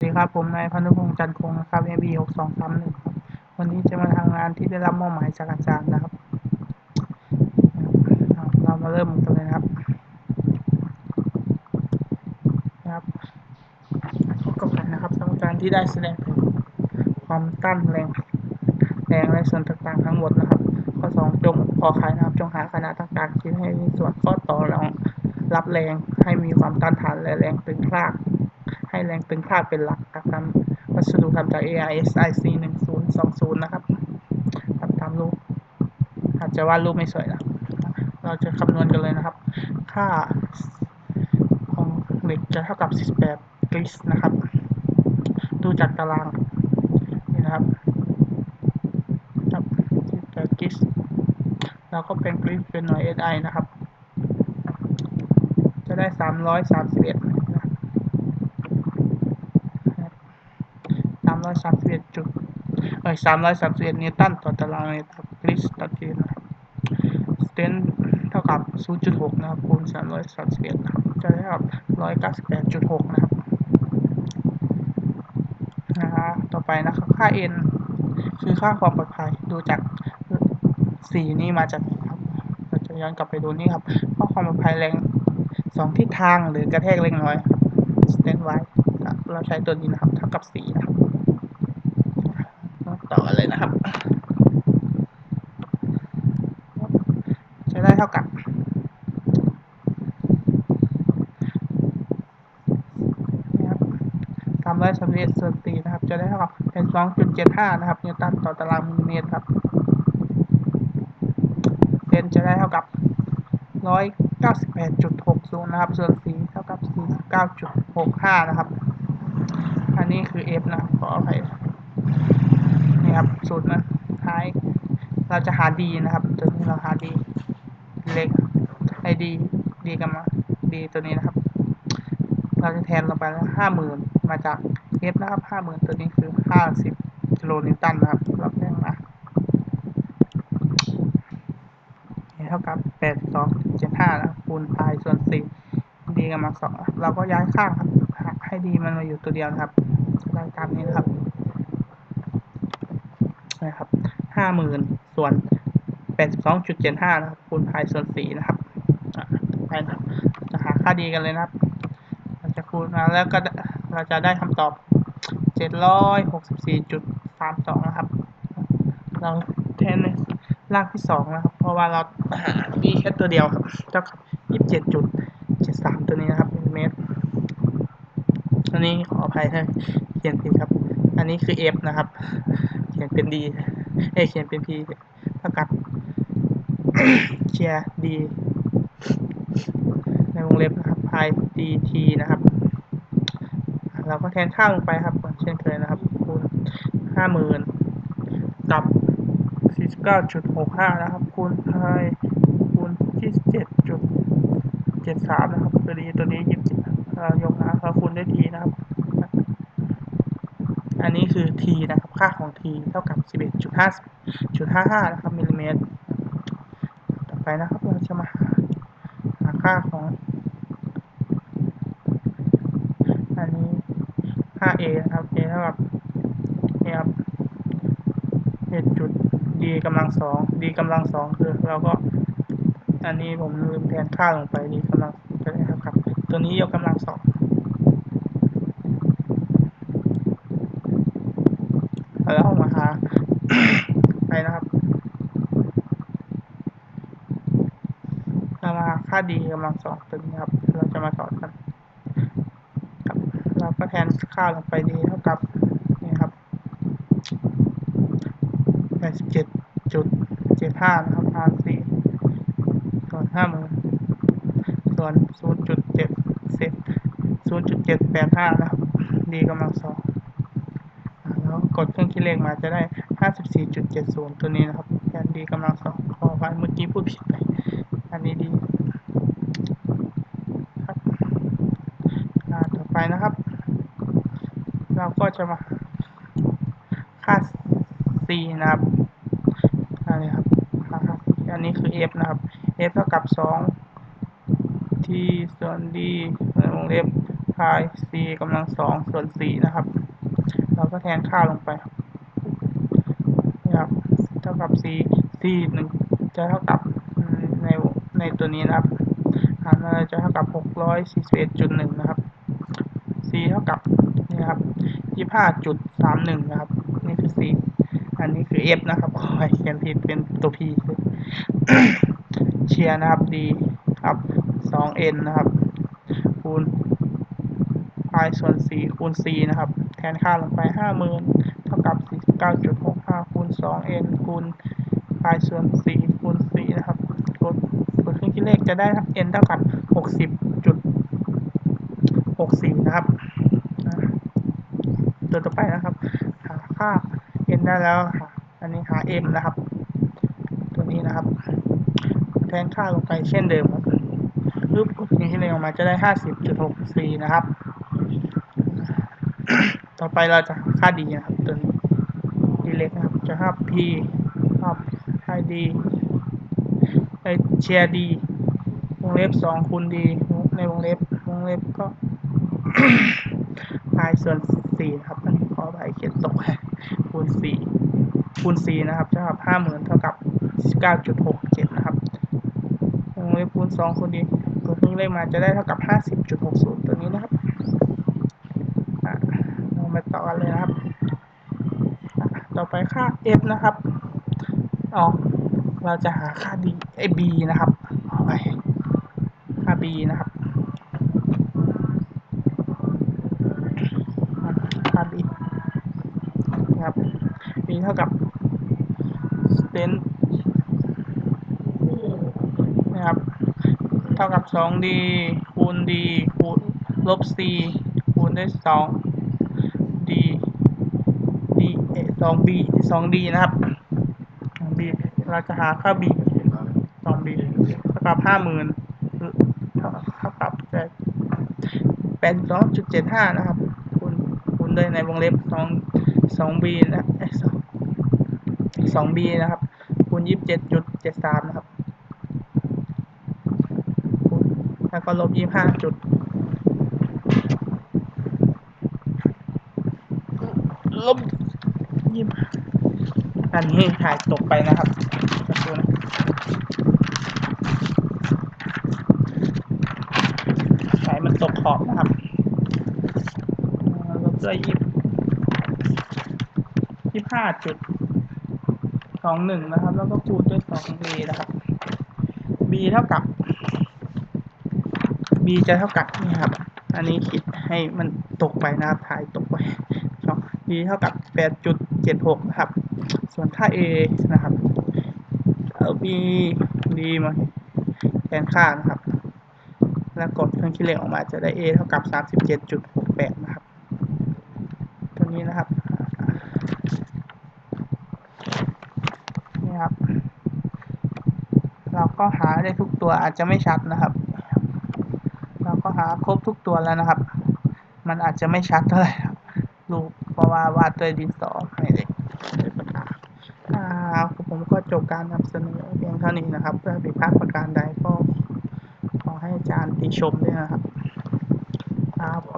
สวัสดีครับผมนายพานุพงษ์จันทร์คงนะครับ AB หกสองสามหนึ่งครับวันนี้จะมาทำงานที่ได้รับมอบหมายจากอาจารย์นะครับ เรามาเริ่มกันเลยนะครับนะครับพบกับกันนะครับสมการที่ได้แสดงถึงความต้านแรงแรงและส่วนต่างๆทั้งหมดนะครับ ข้อสองจงขอไขนะครับจงหาขนาดต่างๆชิ้นให้มีส่วนข้อต่อรองรับแรงให้มีความต้านทานและแรงตึงคลาก ให้แรงตึงคลาเป็นหลักครับทำวัสดุทำจาก AIS IC 1020 นะครับทำตามรูป อาจจะวาดรูปไม่สวยนะเราจะคำนวณกันเลยนะครับ ค่าของเหล็กจะเท่ากับ 18 กริสนะครับ ดูจากตาราง นี่นะครับครับ18กริสเราก็เป็นกริสเป็นหน่วย SI นะครับ จะได้ 331สาม ร้อยสามสิบเอ็ดจุดเอ้ยสามร้อยสามสิบเอ็ดนิวตันต่อตารางเมตรกริสต่อทีนะครับสเตนเท่ากับศูนย์จุดหกนะครับคูณสามร้อยสามสิบเอ็ดครับจะได้รับร้อยเก้าสิบแปดจุดหกนะครับนะฮะต่อไปนะครับค่า n คือค่าความปลอดภัยดูจากสีนี้มาจากครับเราจะย้อนกลับไปดูนี่ครับค่าความปลอดภัยแรงสองทิศทางหรือกระแทกเล็กน้อยครับ stand y เราใช้ตัวนี้นะครับเท่ากับสีนะครับ ต่อเลยนะครับจะได้เท่ากับสามร้อยสามสิบเอ็ดส่วนสี่นะครับ จะได้เท่ากับเป็นสองจุดเจ็ดห้านะครับนิวตันต่อตารางมิลลิเมตรครับเป็นจะได้เท่ากับร้อยเก้าสิบแปดจุดหกศูนย์นะครับ ส่วนสี่เท่ากับสี่สิบเก้าจุดหกห้านะครับ อันนี้คือ F นะขออภัย ครับ สูตรนะท้าย เราจะหา D นะครับ ตัวนี้เราหา D เล็กไอ D D กันมา D ตัวนี้นะครับ เราจะแทนลงไปแล้วห้าหมื่นมาจาก F นะครับห้าหมื่นตัวนี้คือห้าสิบกิโลนิวตันนะครับรับแรงมาเท่ากับแปดสองเจ็ดห้านะคูณพายส่วนสี่ดีกันมาสองเราก็ย้ายข้างครับให้ดีมันมาอยู่ตัวเดียวนะครับได้ตามนี้นะครับ นะครับห้าหมื่นส่วนแปดสิบสองจุดเจ็ดห้านะครับคูณพายส่วนสี่นะครับไปนะครับจะหาค่าดีกันเลยนะครับเราจะคูณมาแล้วก็เราจะได้คำตอบเจ็ดร้อยหกสิบสี่จุดสามสองนะครับ เราแทนในรากที่สองนะครับ เพราะว่าเราหาดีแค่ตัวเดียวครับเท่ากับยี่สิบเจ็ดจุดเจ็ดสามตัวนี้นะครับมิลลิเมตรอันนี้ขออภัยนะเขียนผิดครับ อันนี้คือ F นะครับ ขียนเป็น D เอ้เขียนเป็น P เท่ากับเชียร์ D ในวงเล็บนะครับพาย DT นะครับ เราก็แทนค่าลงไปครับ เช่นเคยนะครับคูณห้าหมื่นกับสี่สิบเก้าจุดหกห้านะครับ คูณพายคูณยี่สิบเจ็ดจุดเจ็ดสามนะครับตัวนี้ตัวนี้ยี่สิบเรายกนะเราคูณด้วย t นะครับ อันนี้คือ t นะครับ ค่าของ t เท่ากับ 11.5.55 นะครับมิลลิเมตร ต่อไปนะครับเราจะมาหาค่าของ อันนี้ค่า a นะครับ a เท่ากับ a ครับ1จุด d กำลัง 2 d กำลัง 2 คือเราก็ อันนี้ผมลืมแทนค่าลงไป d กำลังไปเลยครับ ตัวนี้ยกกำลัง 2 แล้วมาหาไปนะครับเรามาหาค่าดีกำลังสองตัวนี้ครับ เราจะมาสอนกันครับเราก็แทนค่าลงไปดีเท่ากับนี่ครับแปดสิบเจ็ดจุดเจ็ดห้านะครับหารสี่ส่วนห้าหมื่นส่วนศูนย์จุดเจ็ดเศษศูนย์จุดเจ็ดแปดห้านะครับ ดีกำลังสอง กดเครื่องคิดเลขมาจะได้ห้าสิบสี่จุดเจ็ดศูนย์ตัวนี้นะครับแทนดีกำลังสองขอไปเมื่อกี้พูดผิดไป อันนี้ดีครับต่อไปนะครับ เราก็จะมาค่า c นะครับอันนี้ครับ อันนี้คือ f นะครับ f เท่ากับ 2 t ส่วน d ในวงเล็บพาย c กำลังสองส่วนสี่นะครับ เราก็แทนค่าลงไปนะครับเท่ากับ c c หนึ่งจะเท่ากับในในตัวนี้นะครับหารมาจะเท่ากับหกร้อยสี่สิบเอ็ดจุดหนึ่งนะครับ c เท่ากับนี่ครับยี่ห้าจุดสามหนึ่งนะครับ นี่คือ c อันนี้คือ f นะครับขอให้เขียนผิดเป็นตัว p เชียร์นะครับ d ครับสอง n นะครับ คูณ i ส่วน4คูณ c นะครับ แทนค่าลงไป 50,000 เท่ากับ 49.65คูณ 2n คูณ i ส่วน 4 คูณ c นะครับ กดกดเครื่องคิดเลขจะได้ครับ n เท่ากับ 60.64 นะครับ ตัวต่อไปนะครับ หาค่า n ได้แล้วหาอันนี้หา m นะครับ ตัวนี้นะครับ แทนค่าลงไปเช่นเดิมครับรูปกดนี้ที่เลขออกมาจะได้ 50.64 นะครับ ต่อไปเราจะค่า d นะครับตัวนี้ d เล็กนะครับจะค่า p ครับ id ไอเชียร์ d วงเล็บ2คูณ d ในวงเล็บวงเล็บก็ i ส่วน4นะครับอันนี้ขอไปเขียนตกคูณ4คูณ c นะครับจะครับ50,000เท่ากับ9.67นะครับวงเล็บคูณ2คูณ d ตัวนี้เลขมาจะได้เท่ากับ50.60ตัวนี้นะครับ เรามาต่อกันเลยนะครับ ต่อไปค่า f นะครับอ๋อเราจะหาค่า d ไอ้ b นะครับไปค่า b นะครับค่า b นะครับ b เท่ากับ stent นะครับ เท่ากับ 2d คูณ d คูณลบ c คูณด้วย2 สองบีสองดีนะครับสองบีเราจะหาค่าบีสองบีเท่ากับ 50,000เท่ากับแปดสองจุดเจ็ดห้านะครับคูณคูณด้วยในวงเล็บสองสองบีนะสองสองบีนะครับคูณยี่สิบเจ็ดจุดเจ็ดสามนะครับ แล้วก็ลบยี่ห้าจุดลบ ยี่อันนี้ถ่ายตกไปนะครับจะดูนะถ่ายมันตกขอบนะครับอ่าลบด้วยยี่ยี่ห้าจุดสองหนึ่งนะครับ แล้วก็คูณด้วยสอง b นะครับ b เท่ากับ b จะเท่ากับนี่ครับ อันนี้คิดให้มันตกไปนะครับถ่ายตกไปสอง b เท่ากับแปดจุด 8.76นะครับ ส่วนค่า a นะครับเอา b d มาแทนค่านะครับ แล้วกดเครื่องคิดเลขออกมาจะได้ a เท่ากับ 37.68 นะครับ ตัวนี้นะครับนี่ครับ เราก็หาได้ทุกตัวอาจจะไม่ชัดนะครับ เราก็หาครบทุกตัวแล้วนะครับ มันอาจจะไม่ชัดเท่าไหร่รูป เพราะว่าวาดด้วยดินสอไม่ได้ด้วยปากกาอ่าผมก็จบการนำเสนอเพียงเท่านี้นะครับเพื่อผิดพลาดประการใดก็ขอให้อาจารย์ติชมด้วยนะครับครับ